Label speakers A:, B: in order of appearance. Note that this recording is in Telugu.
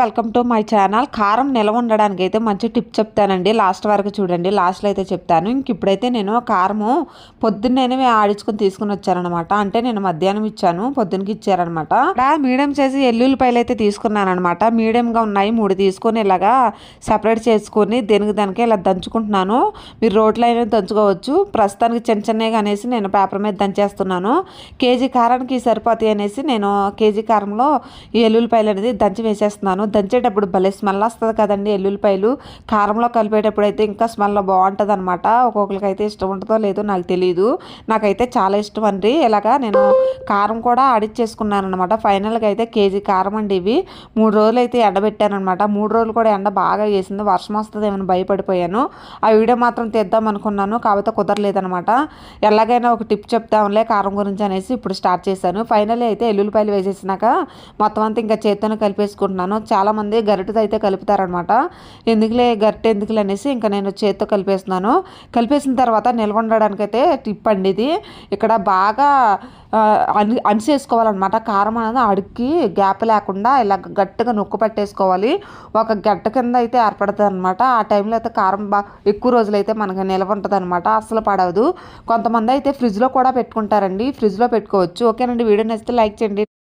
A: Welcome to my channel. కారం నిల్వ ఉండడానికి అయితే మంచి టిప్ చెప్తానండి. లాస్ట్ వరకు చూడండి. లాస్ట్లో అయితే చెప్తాను. ఇంక ఇప్పుడైతే నేను కారము పొద్దున్నేనే ఆడించుకొని తీసుకుని వచ్చానమాట అంటే నేను మధ్యాహ్నం ఇచ్చాను. పొద్దునకి ఇచ్చారనమాట మీడియం చేసి ఎల్లుల్లిపాయలు అయితే తీసుకున్నాను అనమాట మీడియంగా ఉన్నాయి. మూడు తీసుకొని ఇలాగా సపరేట్ చేసుకొని దేనికి దానికి ఇలా దంచుకుంటున్నాను. మీరు రోట్లో అయినా దంచుకోవచ్చు. ప్రస్తుతానికి చిన్న చిన్నగా అనేసి నేను పేపర్ మీద దంచేస్తున్నాను. కేజీ కారానికి సరిపోతాయి అనేసి నేను కేజీ కారంలో ఎల్లుల్లిపాయలు అనేది దంచి వేసేస్తున్నాను. దంచేటప్పుడు భలే స్మెల్ వస్తుంది కదండి ఎల్లుల్లిపాయలు. కారంలో కలిపేటప్పుడు అయితే ఇంకా స్మెల్ బాగుంటుంది అనమాట ఒక్కొక్కరికి అయితే ఇష్టం ఉంటుందో లేదో నాకు తెలియదు నాకైతే చాలా ఇష్టం అండి. ఇలాగా నేను కారం కూడా ఆడిచ్చేసుకున్నాను అనమాట ఫైనల్గా అయితే కేజీ కారం అండి ఇవి. మూడు రోజులు అయితే ఎండబెట్టాను అనమాట మూడు రోజులు కూడా ఎండ బాగా వేసింది. వర్షం వస్తుంది ఏమైనా భయపడిపోయాను. ఆ వీడియో మాత్రం తెద్దాం అనుకున్నాను. కాకపోతే కుదరలేదనమాట ఎలాగైనా ఒక టిప్ చెప్తాంలే కారం గురించి అనేసి ఇప్పుడు స్టార్ట్ చేశాను. ఫైనల్ అయితే ఎల్లుల్లిపాయలు వేసేసినాక మొత్తం అంతా ఇంకా చేత్తోనే కలిపేసుకుంటున్నాను. చాలామంది గరిటతో అయితే కలుపుతారనమాట. ఎందుకులే గరిటె ఎందుకులే అనేసి ఇంకా నేను చేత్తో కలిపేస్తున్నాను. కలిపేసిన తర్వాత నిల్వ ఉండడానికి అయితే టిప్ అండి ఇది. ఇక్కడ బాగా అన్ అని అనిసేసుకోవాలన్నమాట కారం అనేది అడుక్కి గ్యాప్ లేకుండా ఇలా గట్టిగా నొక్కు పట్టేసుకోవాలి. ఒక గడ్డ కింద అయితే ఏర్పడుతుంది అనమాట ఆ టైంలో అయితే కారం బా ఎక్కువ రోజులైతే మనకి నిల్వ ఉంటుంది అనమాట అస్సలు పడవదు. కొంతమంది అయితే ఫ్రిడ్జ్లో కూడా పెట్టుకుంటారండి. ఫ్రిడ్జ్లో పెట్టుకోవచ్చు. ఓకేనండి. వీడియో నచ్చితే లైక్ చేయండి.